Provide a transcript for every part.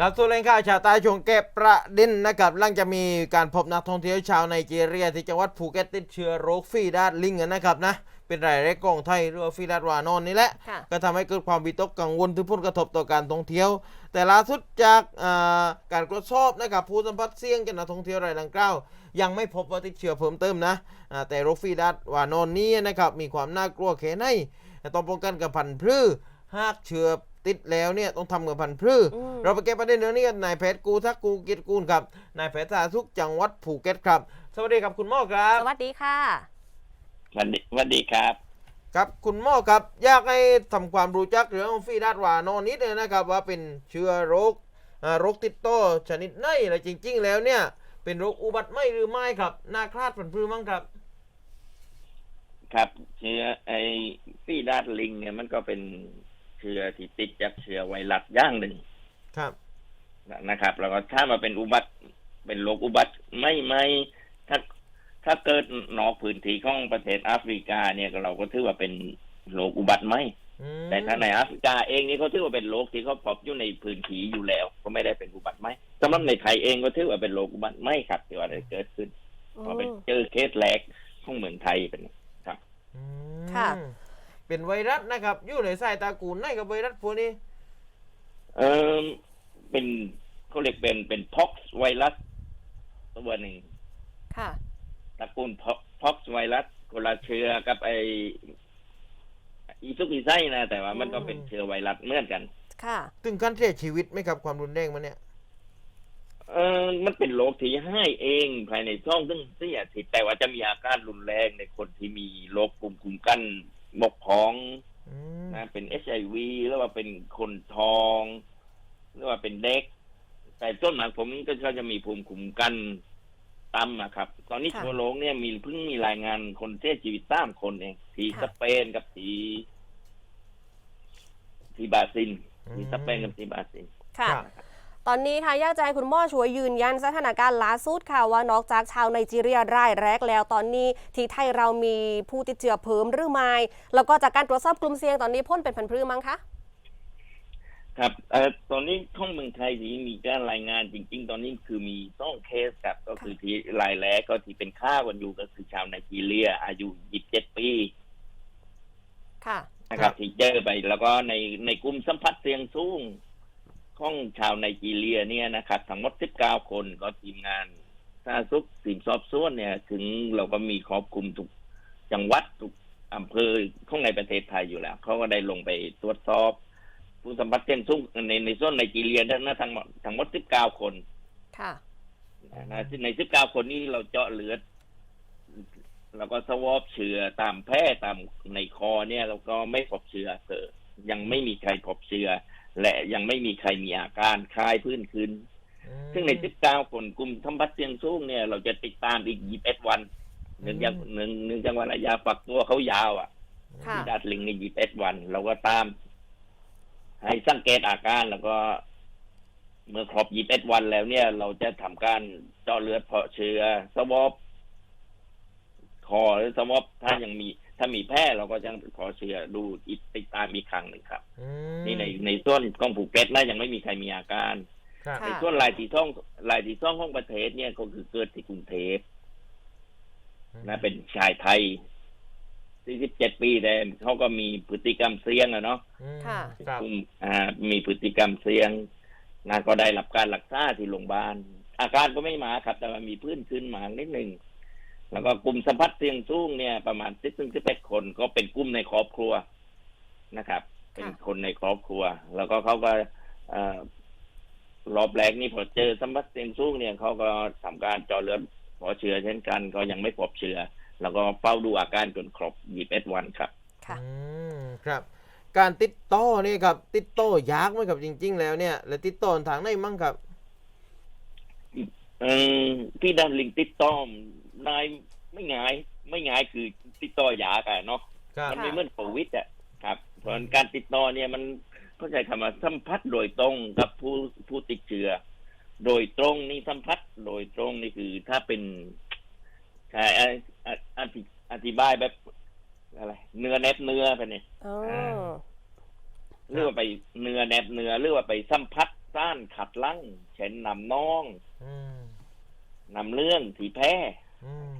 รับสู่แหล่งข่าวชาวใต้ชงแก็บประเด็นนะครับหลังจะมีการพบนักท่องเที่ยวชาวไนจีเรียที่จังหวัดภูเก็ตติดเชื้อโรคฟีดาดลิงนะครับนะเป็นรายแรกของไทยหรือฟีดาดวานอนนี่แหละะก็ทำให้เกิดความวิตกกังวลถึงผลกระทบต่อการท่องเที่ยว แต่ล่าสุดจากการตรวจสอบนะครับผู้สัมผัสเสี่ยงจากนักท่องเที่ยวรายดังกล่าวยังไม่พบว่าติดเชื้อเพิ่มเติมนะแต่โรคฟีดาดวานอนนี้นะครับมีความน่ากลัวแค่ไหนต้องป้องกันกับพันธุ์พืชหากเชื้อ ติดแล้วเนี่ยต้องทำกับพันธุ์พืชอืมเราไปเก็บประเด็นเรื่องนี้กันนายแพทย์กูทักกูเกียรติกูลครับนายแพทย์สาธารณสุขจังหวัดภูเก็ตครับ สวัสดีครับคุณหมอครับ สวัสดีค่ะสวัสดีสวัสดีครับ ครับคุณหมอครับอยากให้ทำความรู้จักเรื่องของฟีดาดวานอนนิดนึงนะครับ ว่าเป็นเชื้อโรคอ่าโรคติดต่อชนิดไหนอะไรจริง ๆ แล้วเนี่ย เป็นโรคอุบัติไหมหรือไม่ครับนาคลาดผันพืชมั้งครับครับเชื้อไอ้ฟีดาดลิงเนี่ยมันก็เป็นเชื้อที่ติดจากเชื้อไวรัสอย่างหนึ่งครับนะครับ แล้วก็ถ้ามาเป็นอุบัติเป็นโรคอุบัติไม่ไม่ถ้าถ้าเกิดนอกพื้นที่ของประเทศแอฟริกาเนี่ยก็เราก็ถือว่าเป็นโรคอุบัติไม่อืมแต่ถ้าในแอฟริกาเองนี่เขาถือว่าเป็นโรคที่เขาพบอยู่ในพื้นที่อยู่แล้ว ก็ไม่ได้เป็นอุบัติไม่สำหรับในไทยเองก็ถือว่าเป็นโรคอุบัติไม่ครับที่ว่าได้เกิดขึ้นเพราะเป็นเจอเคสแรกของเมืองไทยเป็นอืมค่ะ เป็นไวรัสนะครับอยู่ในสายตากูลไหนกับไวรัสพวกนี้ เออเป็นเขาเรียกเป็นเป็นพ็อกไวรัสตัวหนึ่งค่ะตระกูลพ็อกไวรัสคนละเชื้อกับไออีซุกอีไซนะ แต่ว่ามันก็เป็นเชื้อไวรัสเหมือนกัน ค่ะ ถึงขั้นเสียชีวิตไหมครับความรุนแรงมันเนี่ย เออมันเป็นโรคที่ให้เองภายในช่องซึ่งเสียทิศแต่ว่าจะมีอาการรุนแรงในคนที่มีโรคภูมิคุ้มกัน บกพร่องอืมนะเป็นเอชไอวีหรือว่าเป็นคนท้องหรือว่าเป็นเด็ก แต่ต้นหมากผมก็เขาจะมีภูมิคุ้มกันต่ำนะครับ ตอนนี้ค่ะทั่วโลกเนี่ยมีเพิ่งมีรายงานคนเสียชีวิตสามคนเองที่ค่ะ สเปนกับที่ที่บราซิลที่สเปนกับที่บราซิล ค่ะ ครับ ตอนนี้ค่ะอยากจะให้คุณหมอช่วยยืนยันสถานการณ์ล่าสุดค่ะว่านอกจากชาวไนจีเรียรายแรกแล้วตอนนี้ที่ไทยเรามีผู้ติดเชื้อเพิ่มหรือไม่แล้วก็จากการตรวจสอบกลุ่มเสี่ยงตอนนี้พ่นเป็นพันธุ์พืชมั้งคะครับเอ่อตอนนี้ท่องเมืองไทยที่มีการรายงานจริง ๆ ตอนนี้คือมีต้องเคสครับก็คือที่รายแรกก็ที่เป็นข้าวันอยู่ก็คือชาวไนจีเรีย อายุ27ปีค่ะนะคครัรับบที่เจอไปแล้วก็ในในกลุ่มสัมผัสเสี่ยงสูง ของชาวไนจีเรียเนี่ยนะครับทั้งหมด 19 คนก็ทีมงานสาธารณสุขทีมสอบสวนเนี่ย ถึงเราก็มีครอบคลุมทุกจังหวัดทุกอำเภอของในประเทศไทยอยู่แล้วเขาก็ได้ลงไปตรวจสอบ ผู้สัมผัสเสี่ยงสูงในในส่วนไนจีเรียนั้นนะทั้งหมดทั้งหมด 19 คนค่ะนะใน 19 คนนี้เราเจาะเลือดแล้วก็สวอปเชื้อตามแพร่ตามในคอเนี่ย เราก็ไม่พบเชื้อเกิดยังไม่มีใครพบเชื้อ และยังไม่มีใครมีอาการคลายพื้นขึ้นอืมซึ่งใน 19 คนกลุ่มทำบัตเสียงสูงเนี่ย เราจะติดตามอีก 21 วันเนื่องจากหนึ่งเนื่องจากว่าระยะฝักตัวเขายาวอะค่ะที่ดัดลิงใน 21 วัน เราก็ตาม ให้สังเกตอาการแล้วก็ เมื่อครบ 21 วันแล้วเนี่ย เราจะทำการเจาะเลือดเพาะเชื้อสวอปคอหรือสวอปถ้ายังมี ถ้ามีแพร่เราก็จะขอเชื้อดูอีกติดตามอีกครั้งหนึ่งครับ อืมนี่ในในส่วนของภูเก็ตนะยังไม่มีใครมีอาการ ครับค่ะในส่วนลายที่ท่องลายที่ท่องของประเทศเนี่ยก็คือเกิดที่กรุงเทพนะเป็นชายไทย 47 ปีแต่เขาก็มีพฤติกรรมเสี่ยงอะเนาะอืมค่ะ ครับคุมอ่ามีพฤติกรรมเสี่ยงนะก็ได้รับการรักษาที่โรงพยาบาลอาการก็ไม่มาครับ แต่ว่ามีพื้นขึ้นมานิดหนึ่ง แล้วก็กลุ่มสัมผัสเสี่ยงสูงเนี่ยประมาณ10ถึง11คนก็เป็นกลุ่มในครอบครัวนะครับ เป็นคนในครอบครัว แล้วก็เขาก็เอ่อรอบแรกนี่พอเจอสัมผัสเสี่ยงสูงเนี่ยเขาก็ทำการเจาะเลือดขอเชื้อเช่นกัน ก็ยังไม่พบเชื้อแล้วก็เฝ้าดูอาการจนครบ21วันครับ ค่ะอืมครับ การติดต่อนี่ครับ ติดต่อยากไหมครับจริง ๆ แล้วเนี่ย แล้วติดต่อทางไหนมั่งครับ เออที่ดันลิงติดต่อม นายไม่ง่าย ไม่ง่ายคือติดต่อยากอะเนาะครับมันไม่เหมือนโควิดอะครับเพราะการติดต่อเนี่ยมันเข้าใจคำว่าสัมผัสโดยตรงกับผู้ผู้ติดเชื้อโดยตรงนี่สัมผัสโดยตรงนี่คือถ้าเป็นใช่อะอะอธิอธิบายแบบอะไร เนื้อแนบเนื้อไปเนี่ยอ๋อหรือว่าไปเนื้อแนบเนื้อหรือว่าไปสัมผัสซ่านขัดลังเช่นนำน้องอืมนำเรื่องที่แพ้ อืม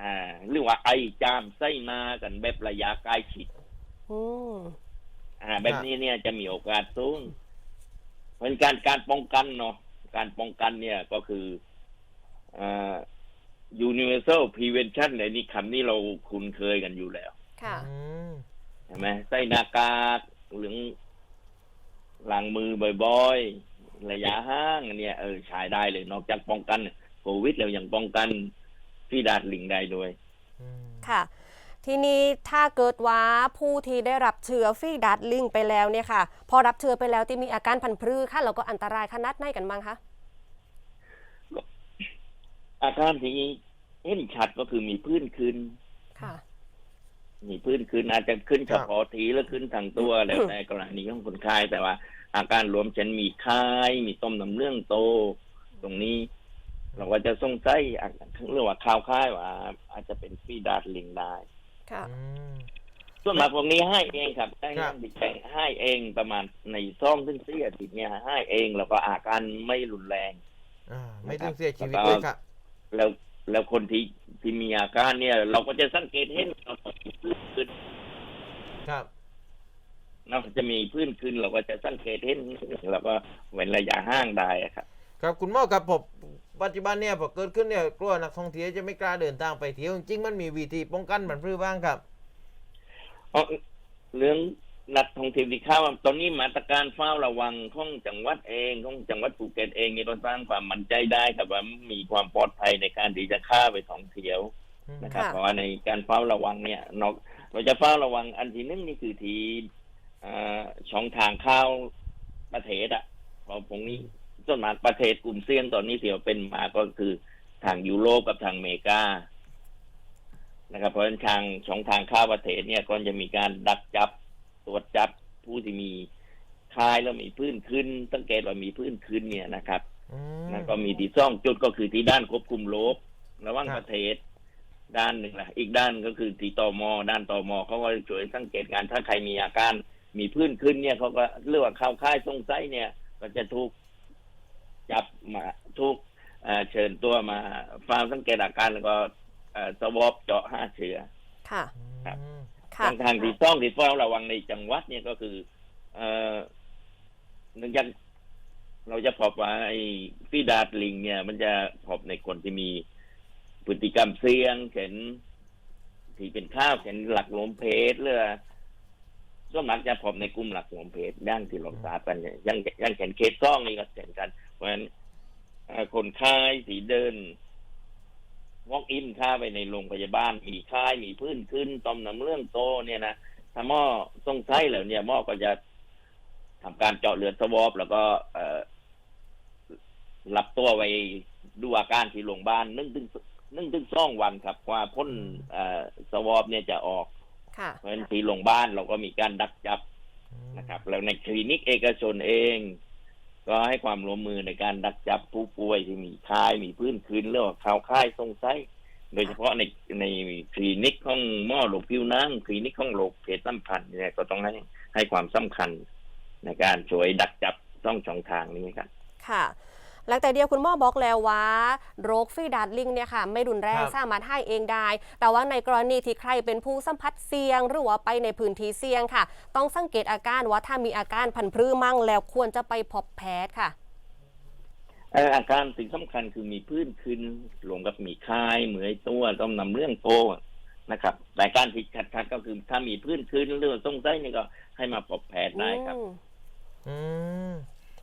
อ่าหรือว่าไอจามไส้นากันแบบระยะใกล้ชิดอืมอ่า แบบนี้เนี่ยจะมีโอกาสสูงเพราะฉะนั้นการการป้องกันเนาะการป้องกันเนี่ยก็คืออ่า universal prevention ในนี้คำนี้เราคุ้นเคยกันอยู่แล้ว ค่ะอืมใช่ไหมใส่หน้ากากหรือล้างมือบ่อยๆ ระยะห่างอันเนี่ยเออใช้ได้เลย นอกจากป้องกันโควิดแล้วยังป้องกัน ฟีดาดลิงได้ด้วยอืมค่ะ ทีนี้ถ้าเกิดว่าผู้ที่ได้รับเชื้อฟีดัดลิงไปแล้วเนี่ยค่ะ พอรับเชื้อไปแล้วที่มีอาการพันธุ์พืชค่ะแล้วก็อันตรายขนาดไหนกันบ้างคะอาการที่เห็นชัดก็คือมีพื้นขึ้นค่ะ มีพื้นขึ้นอาจจะขึ้นเฉพาะทีแล้วขึ้นทางตัวแล้วแต่กรณีของคนไข้แต่ว่า อาการรวมเช่นมีคายมีต้มน้ำเรื่องโต ตรงนี้ เราก็จะสงสัยอะเรื่องว่าข่าวค่ายว่า อาจจะเป็นฟีดาดลิงได้ค่ะ อืม ส่วนมากพวกนี้ให้เองครับได้ครับ ดิแจงให้เองประมาณในซ่อมซึ่งเสียติดเนี่ยให้เองแล้วก็อาการไม่รุนแรง อ่าไม่ต้องเสียชีวิตแล้วก็เลยครับแล้วแล้วคนที่ที่มีอาการเนี่ย เราก็จะสังเกตเห็นเราพื้นขึ้นครับเราจะมีพื้นขึ้นเราก็จะสังเกตเห็นแล้วก็เว้นระยะห่างได้อะครับ ครับคุณหมอครับผม ปัจจุบันเนี่ยพอเกิดขึ้นเนี่ยกลัวนักท่องเที่ยวจะไม่กล้าเดินทางไปเที่ยวจริงๆมันมีวิธีป้องกันมันพรือบ้างครับเพราะเรื่องนักท่องเที่ยวที่เข้ามาตอนนี้มาตรการเฝ้าระวังของจังหวัดเองของจังหวัดภูเก็ตเองนี่ก็สร้างความมั่นใจได้ครับว่ามีความปลอดภัยในการที่จะเข้าไปท่องเที่ยวนะครับค่ะเพราะว่าในการเฝ้าระวังเนี่ยนอกเราจะเฝ้าระวังอันที่หนึ่งนี่คือทีเอ่อช่องทางเข้าประเทศอะเพราะพวกนี้ ส่วนมากประเทศกลุ่มเสี่ยงตอนนี้ที่เราเป็นมาก็คือทางยุโรปกับทางอเมริกานะครับเพราะฉะนั้นทางช่องทางเข้าประเทศเนี่ยก็จะมีการดักจับตรวจจับผู้ที่มีคายแล้วมีพื้นขึ้นสังเกตว่ามีพื้นขึ้นเนี่ยนะครับอืมนั่นก็มีที่ซ่องจุดก็คือที่ด้านควบคุมโรคระหว่างครับประเทศด้านหนึ่งละอีกด้านก็คือที่ตมด้านตมเขาก็ช่วยสังเกตการณ์ถ้าใครมีอาการมีพื้นขึ้นเนี่ยเขาก็เรียกว่าเข้าค่ายสงสัยเนี่ย ก็จะถูก จับมาถูกเอ่อเชิญตัวมาฟังสังเกตอาการแล้วก็เอ่อสวอปเจาะหาเชื้อค่ะครับอืมค่ะทางทางที่ต้องที่เฝ้าระวังในจังหวัดเนี่ยก็คือ เอ่อหนึ่งอย่างเราจะพบว่าไอ้ฟีดาดลิง เนี่ย มันจะพบในคนที่มีพฤติกรรมเสี่ยงเข็นที่เป็นข้าวเข็นหลักหลวมเพศเรือ ส่วนมากจะพบในกลุ่มหลักหลวมเพศย่างที่ราทราบกันเนี่ยอยังยังเข็นเคสซ่องนี่ก็เช่นกัน เพราะฉะนั้นคนไข้สีเดินวอกอินเข้าไปในโรงพยาบาล มีค่ายมีพื้นขึ้นต้มน้ำเรื่องโตเนี่ยนะถ้าหม้อทรงไส้แล้วเนี่ยหม้อก็จะทำการเจาะเลือดสวอปแล้วก็เอรับตัวไว้ดูอาการที่โรงพยาบาลนึ่งถึงนึ่งถึงสองวันครับกว่าพ้นสวอปเนี่ยจะออก เพราะฉะนั้นที่โรงพยาบาลเราก็มีการดักจับนะครับ แล้วในคลินิกเอกชนเอง ก็ให้ความร่วมมือในการดักจับผู้ป่วยที่มีคายมีพื้นคืนเรื่องว่าข่าวค่ายทรงไส้โดยเฉพาะในในคลินิกของหม้อโรคผิวหนังคลินิกของโรคเพศสัมพันธ์เนี่ยก็ต้องให้ให้ความสำคัญในการช่วยดักจับต้องช่องทางนี้ครับ ค่ะ หลังแต่เดียวคุณหมอบอกแล้วว่า โรคฟีดัดลิงเนี่ยค่ะไม่รุนแรงครับ สามารถให้เองได้ แต่ว่าในกรณีที่ใครเป็นผู้สัมผัสเสี่ยง หรือว่าไปในพื้นที่เสี่ยงค่ะ ต้องสังเกตอาการว่าถ้ามีอาการพันธุ์พืชมั่งแล้วควรจะไปพบแพทย์ค่ะ เอ่ออาการสิ่งสำคัญคือมีพื้นขึ้นรวมกับมีคายเหมือยตัวต้องนำเรื่องโตนะครับ แต่การที่ชัดๆก็คือถ้ามีพื้นขึ้นเรื่องทรงไส้นี่ก็ให้มาพบแพทย์ได้ครับ อืมอืม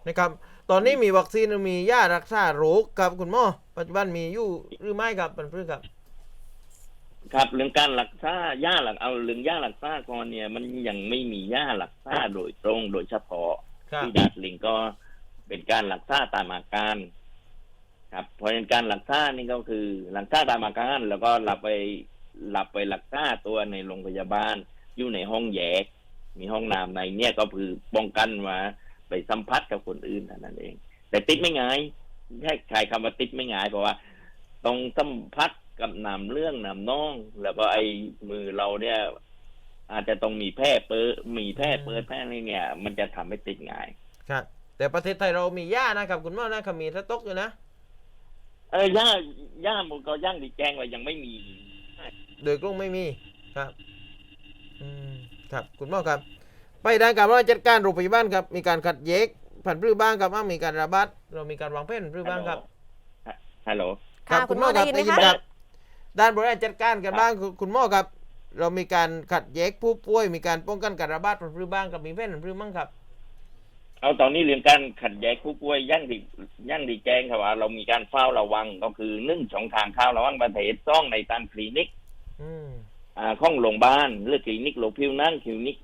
นะครับ ตอนนี้มีวัคซีนมียารักษาโรคครับคุณหมอปัจจุบันมีอยู่หรือไม่ครับมันพรือครับ ครับเรื่องการรักษาย่าหลักเอาเรื่องย่ารักษาก่อนเนี่ย มันยังไม่มีย่ารักษาโดยตรงโดยเฉพาะครับที่ดาดลิงก็เป็นการรักษาตามอาการครับเพราะฉะนั้นการรักษานี่ก็คือรักษาตามอาการแล้วก็หลับไปหลับไปรักษาตัวในโรงพยาบาลอยู่ในห้องแยก มีห้องน้ำในเนี่ยก็คือป้องกันว่า ไปสัมผัสกับคนอื่นเท่านั้นเอง แต่ติดไม่ง่ายแค่ใช้คำว่าติดไม่ง่ายเพราะว่าตรงสัมผัสกับน้ำเรื่องน้ำน่อง แล้วก็ไอ้มือเราเนี่ย อาจจะต้องมีแพร่เปิดมีแพร่เปิดแพร่อะไรเนี่ยมันจะทำให้ติดง่าย ครับ แต่ประเทศไทยเรามีย่านะครับ คุณหมอนะครับมีสต๊อกอยู่นะเออย่าย่ามันก็ย่างดีแจ้งว่ายังไม่มีโดยกรุงไม่มีครับ อืมครับ คุณหมอครับ ไปด้านการบริหารจัดการโรงพยาบาลครับ มีการขัดแย้งผันพืชบ้างครับว่ามีการระบาดเรามีการวางแผนพืชบ้างครับฮัลโหลค่ะรับคุณหมอได้ยินไหมคะรับ ด้านบริหารจัดการกันบ้างคุณคุณหมอครับ เรามีการขัดแย้งผู้ป่วย มีการป้องกันการระบาดผันพืชบ้างกับมีแผนผันพืชบ้างครับเอาตอนนี้เรื่องการขัดแย้งผู้ป่วยย่างดีย่างดีแจ้งครับว่า เรามีการเฝ้าระวังก็คือหนึ่งสองทางเข้าระวังประเทศซ่องในตามคลินิกอืมอ่าข้องโรงพยาบาลหรือคลินิกโรงผิวหนั่งคลินิก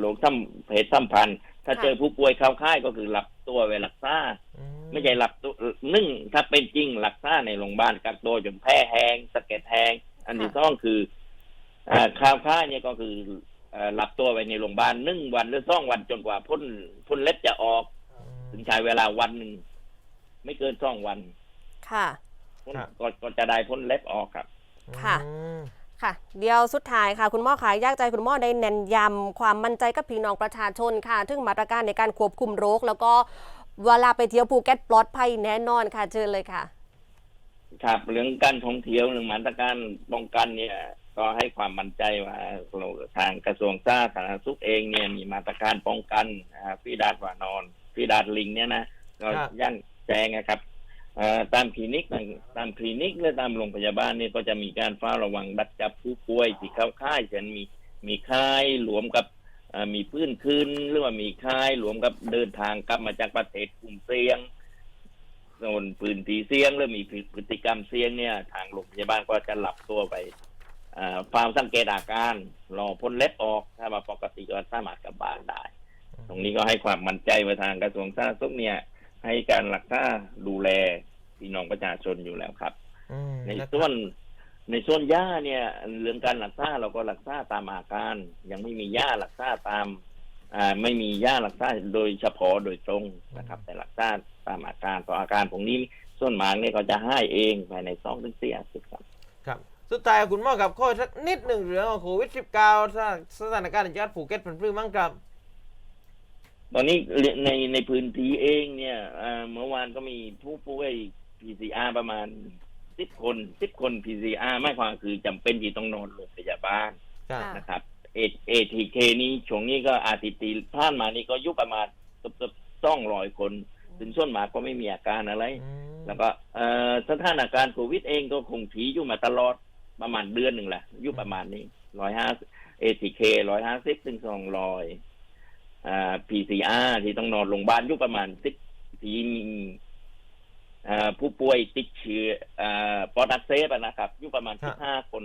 โรงทำเพศสัมพันธ์ถ้าค่ะเจอผู้ป่วยเข้าค่ายก็คือหลับตัวไว้รักษาอืไม่ใช่หลับตัวหนึ่งถ้าเป็นจริงรักษาในโรงพยาบาลกักตัวจนแพ้แห้งสะเก็ดแห้งอันที่สองคืออ่าข้าวค่ายเนี่ยก็คือเอ่อหลับตัวไว้ในโรงพยาบาลหนึ่งวันหรือสองวันจนกว่าพ่นพ่นเล็บจะออกถึงใช้เวลาวันหนึ่งไม่เกินสองวัน ค่ะพ่นก็ก็จะได้พ่นเล็บออกครับ ค่ะอืม ค่ะ เดียวสุดท้ายค่ะ คุณหมอขายยากใจคุณหมอได้เน้นย้ำความมั่นใจกับพี่น้องประชาชนค่ะถึงมาตรการในการควบคุมโรค แล้วก็เวลาไปเที่ยวภูเก็ตปลอดภัยแน่นอนค่ะเชิญเลยค่ะครับเรื่องการท่องเที่ยวเรื่องมาตรการป้องกันเนี่ย ก็ให้ความมั่นใจว่าเราทางกระทรวงสาธารณสุขเองเนี่ยมีมาตรการป้องกันนะครับฟีดาดวานอนฟีดาดลิงเนี่ยนะก็ครับย่างแจ้งนะครับเอ่อ ตามคลินิกต่างตามคลินิกและตามโรงพยาบาลเนี่ยก็จะมีการเฝ้าระวังดักจับผู้ป่วยที่เข้าค่ายเช่นมีมีค่ายรวมกับมีพื้นคืนหรือว่ามีค่ายรวมกับเดินทางกลับมาจากประเทศกลุ่มเสี่ยงโซนปืนตีเสียงหรือมีพฤติกรรมเสียงเนี่ย ทางโรงพยาบาลก็จะหลับตัวไปอ่าฟาร์มสังเกตอาการรอพ่นเล็บออกถ้ามาปกติก็สามารถกลับบ้านได้ ตรงนี้ก็ให้ความมั่นใจว่าทางกระทรวงสาธารณสุขเนี่ย ให้การรักษาดูแลพี่น้องประชาชนอยู่แล้วครับอืมในนะครับส่วนในส่วนย่าเนี่ย เรื่องการรักษาเราก็รักษาตามอาการ ยังไม่มีย่ารักษาตามอ่าไม่มีย่ารักษาโดยเฉพาะโดยตรงนะครับ แต่รักษาตามอาการต่ออาการพวกนี้ส่วนมากเนี่ยก็จะให้เองภายในสองถึงสี่อาทิตย์ครับ ครับ สุดท้ายคุณหมอครับข้อสักนิดหนึ่งเรื่องของโควิด -19 สถานสถานการณ์ในจังหวัดภูเก็ตเป็นพรือมั้งครับ ตอนนี้ในในพื้นที่เองเนี่ยอ่าเมื่อวานก็มีผู้ป่วย PCR ประมาณสิบคนสิบคน PCR ไม่ความคือจำเป็นที่ต้องนอนโรงพยาบาลครับค่ะนะครับเอเอทีเคนี้ช่วงนี้ก็อาทิตย์ตีผ่านมานี่ก็อยุประมาณเกือบๆต้องร้อยคน ถึงส่วนมากก็ไม่มีอาการอะไรอืมแล้วก็เอ่อสถานการณ์โควิดเองก็คงถีอยู่มาตลอดประมาณเดือนหนึ่งแหละอยู่ประมาณนี้ร้อยห้าเอทีเคร้อยห้าสิบถึงสองร้อย อ่าพีซีอาร์ที่ต้องนอนโรงพยาบาลอยู่ประมาณสิบที่มีอ่าผู้ป่วยติดเชื้ออ่าปอดอักเสบอะนะครับอยู่ประมาณสิบห้าคน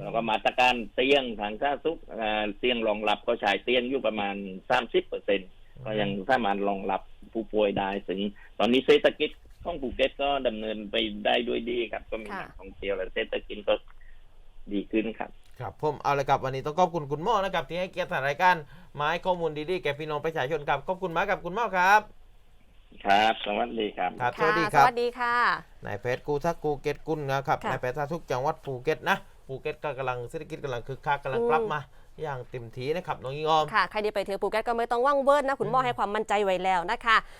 แล้วก็มาตรการเตียงทางสาธารณสุขอ่าเตียงรองรับก็ใช้เตียงอยู่ประมาณสามสิบเปอร์เซ็นก็ยังสามารถรองรับผู้ป่วยได้ถึง ตอนนี้เศรษฐกิจของภูเก็ตก็ดำเนินไปได้ด้วยดีครับ ก็มีค่ะนักท่องเที่ยวและเศรษฐกิจก็ดีขึ้นครับ ครับผมเอาเลยครับวันนี้ต้องขอบคุณคุณหมอนะครับที่ให้เกียรติทางรายการมาให้ข้อมูลดีๆแก่พี่น้องประชาชนครับขอบคุณมากครับคุณหมอครับครับ สวัสดีครับ ครับสค่ะวัสดีสครับวัสดีค่ะนายแพทย์กูทักกูเก็ตกุลนะครับค่ะนายแพทย์สาธารณสุขจังหวัดภูเก็ตนะภูเก็ตก็กำลังเศรษฐกิจกำลังคึกคักกำลังอืมกลับมาอย่างเต็มที่นะครับน้องยิงออมค่ะใครที่ไปเที่ยวภูเก็ตก็ไม่ต้องว่างเวิร์ดนะคุณหมอให้ความมั่นใจไว้แล้วนะคะ